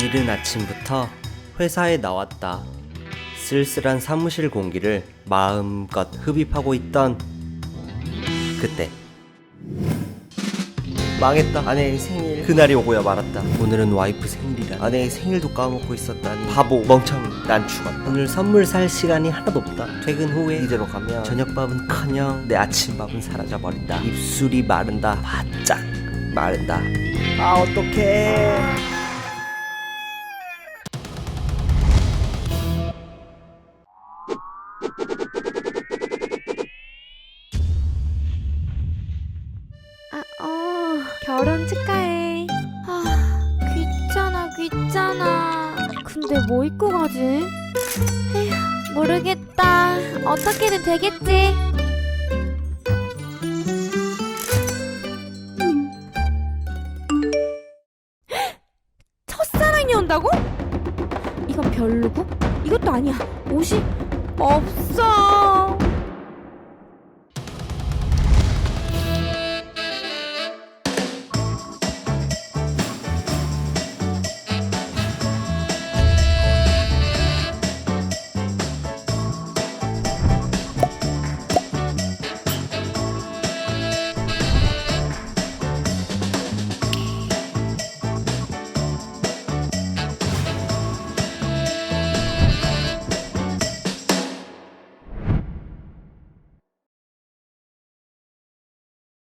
이른 아침부터 회사에 나왔다. 쓸쓸한 사무실 공기를 마음껏 흡입하고 있던 그때 망했다. 아내의 생일. 그날이 오고야 말았다. 오늘은 와이프 생일이라. 아내의 생일도 까먹고 있었다니. 바보. 멍청이 난 죽었다. 오늘 선물 살 시간이 하나도 없다. 퇴근 후에 이대로 가면 저녁밥은 커녕 내 아침밥은 사라져버린다. 입술이 마른다. 바짝 마른다. 아 어떡해 결혼 축하해. 아, 귀찮아, 귀찮아. 근데 뭐 입고 가지? 에휴, 모르겠다. 어떻게든 되겠지. 첫사랑이 온다고? 이건 별로고? 이것도 아니야. 옷이 없어.